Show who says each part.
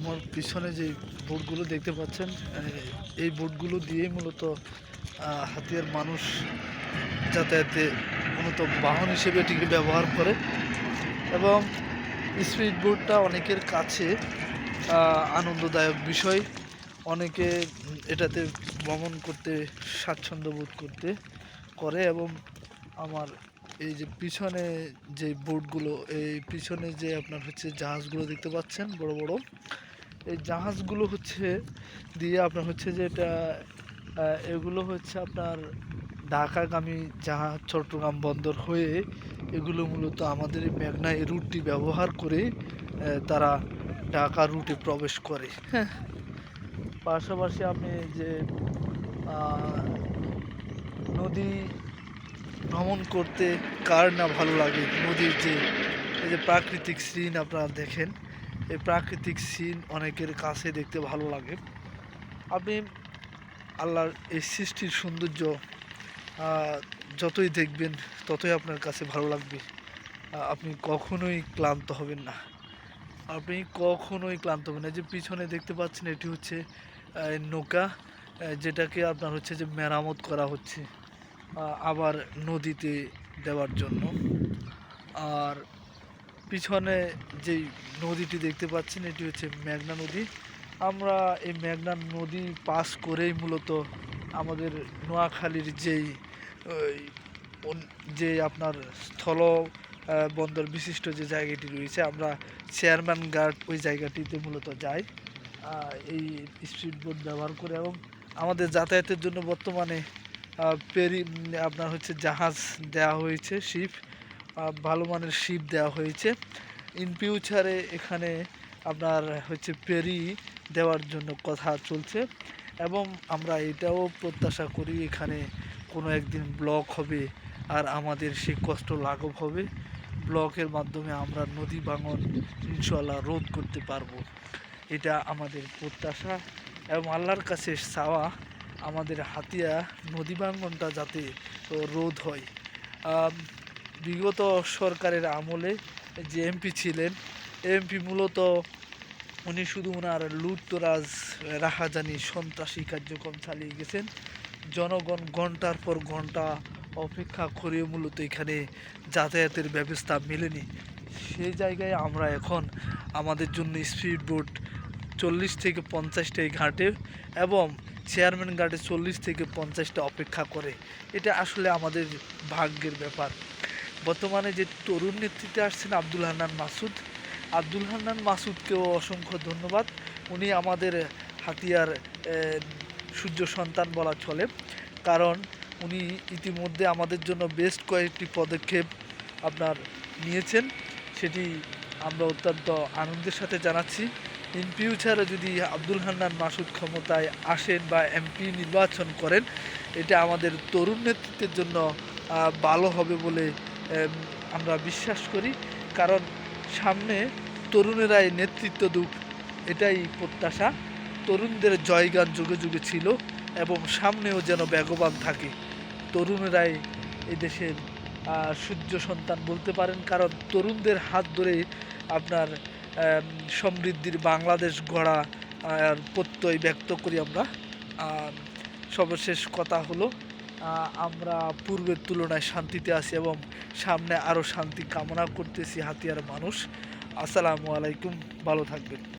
Speaker 1: আমার পিছনে যে বোটগুলো দেখতে পাচ্ছেন এই বোটগুলো দিয়েই মূলত হাতিয়ার মানুষ যাতায়াতে মূলত বাহন হিসেবে এটিকে ব্যবহার করে এবং স্পিড বোটটা অনেকের কাছে আনন্দদায়ক বিষয়। অনেকে এটাতে ভ্রমণ করতে স্বাচ্ছন্দ্য বোধ করতে করে এবং আমার এই যে পিছনে যে বোটগুলো, এই পিছনে যে আপনার হচ্ছে জাহাজগুলো দেখতে পাচ্ছেন, বড় বড় এই জাহাজগুলো হচ্ছে দিয়ে আপনার হচ্ছে যে এটা এগুলো হচ্ছে আপনার ঢাকাগামী জাহাজ চট্টগ্রাম বন্দর হয়ে এগুলো মূলত আমাদের এই মেঘনা এই রুটটি ব্যবহার করে তারা ঢাকা রুটে প্রবেশ করে। হ্যাঁ। পাশাপাশি আপনি যে নদী ভ্রমণ করতে কার না ভালো লাগে? নদীর যে এই যে প্রাকৃতিক সিন আপনারা দেখেন। এই প্রাকৃতিক সিন অনেকের কাছে দেখতে ভালো লাগে। আপনি আল্লাহর এই সৃষ্টির সৌন্দর্য যতই দেখবেন, ততই আপনার কাছে ভালো লাগবে। আপনি কখনোই ক্লান্ত হবেন না। আপনি কখনোই ক্লান্ত হবেন না। যে পিছনে দেখতে পাচ্ছেন, এটি হচ্ছে নৌকা যেটাকে আপনার হচ্ছে যে মেরামত করা হচ্ছে আবার নদীতে দেওয়ার জন্য। আর পিছনে যেই নদীটি দেখতে পাচ্ছেন, এটি হচ্ছে মেঘনা নদী। আমরা এই মেঘনা নদী পাস করেই মূলত আমাদের নোয়াখালীর যেই যে আপনার স্থল বন্দর বিশিষ্ট যে জায়গাটি রয়েছে, আমরা চেয়ারম্যান গার্ড ওই জায়গাটিতে মূলত যাই এই স্পিড বোট ব্যবহার করে এবং আমাদের যাতায়াতের জন্য বর্তমানে পেরি আপনার হচ্ছে জাহাজ দেওয়া হয়েছে শিপ ভালো মানের শিপ দেওয়া হয়েছে। ইন ফিউচারে এখানে আপনার হচ্ছে পেরি দেওয়ার জন্য কথা চলছে এবং আমরা এটাও প্রত্যাশা করি এখানে কোনো একদিন ব্লক হবে আর আমাদের সেই কষ্ট লাঘব হবে। ব্লকের মাধ্যমে আমরা নদী ভাঙন ইনশাল্লাহ রোধ করতে পারব। এটা আমাদের প্রত্যাশা এবং আল্লাহর কাছে চাওয়া আমাদের হাতিয়া নদী ভাঙনটা যাতে রোধ হয়। বিগত সরকারের আমলে যে এমপি ছিলেন, এমপি মূলত উনি শুধু ওনার লুটতরাজ, রাহাজানি, সন্ত্রাসী কার্যক্রম চালিয়ে গেছেন। জনগণ ঘণ্টার পর ঘণ্টা অপেক্ষা করে মূলত এখানে যাতায়াতের ব্যবস্থা মেলেনি। সেই জায়গায় আমরা এখন আমাদের জন্য স্পিড বোট চল্লিশ থেকে পঞ্চাশটা এই ঘাটে এবং চেয়ারম্যান ঘাটে চল্লিশ থেকে পঞ্চাশটা অপেক্ষা করে। এটা আসলে আমাদের ভাগ্যের ব্যাপার। বর্তমানে যে তরুণ নেতৃত্বে আসছেন আব্দুল হান্নান মাসুদ, আব্দুল হান্নান মাসুদকেও অসংখ্য ধন্যবাদ। উনি আমাদের হাতিয়ার সূর্য সন্তান বলা চলে। কারণ উনি ইতিমধ্যে আমাদের জন্য বেস্ট কয়েকটি পদক্ষেপ আপনার নিয়েছেন। সেটি আমরা অত্যন্ত আনন্দের সাথে জানাচ্ছি। ইন ফিউচারে যদি আব্দুল হান্নান মাসুদ ক্ষমতায় আসেন বা এমপি নির্বাচন করেন, এটা আমাদের তরুণ নেতৃত্বের জন্য ভালো হবে বলে আমরা বিশ্বাস করি। কারণ সামনে তরুণেরাই নেতৃত্ব দুক এটাই প্রত্যাশা। তরুণদের জয়গান যুগে যুগে ছিল এবং সামনেও যেন বেগবান থাকে। তরুণেরাই এই দেশের সূর্য সন্তান বলতে পারেন। কারণ তরুণদের হাত ধরে আপনার সমৃদ্ধির বাংলাদেশ গড়া প্রত্যয় ব্যক্ত করি আমরা। সর্বশেষ কথা হলো আমরা পূর্বের তুলনায় শান্তিতে আছি এবং সামনে আরও শান্তি কামনা করতেছি হাতিয়ার মানুষ। আসসালামু আলাইকুম, ভালো থাকবেন।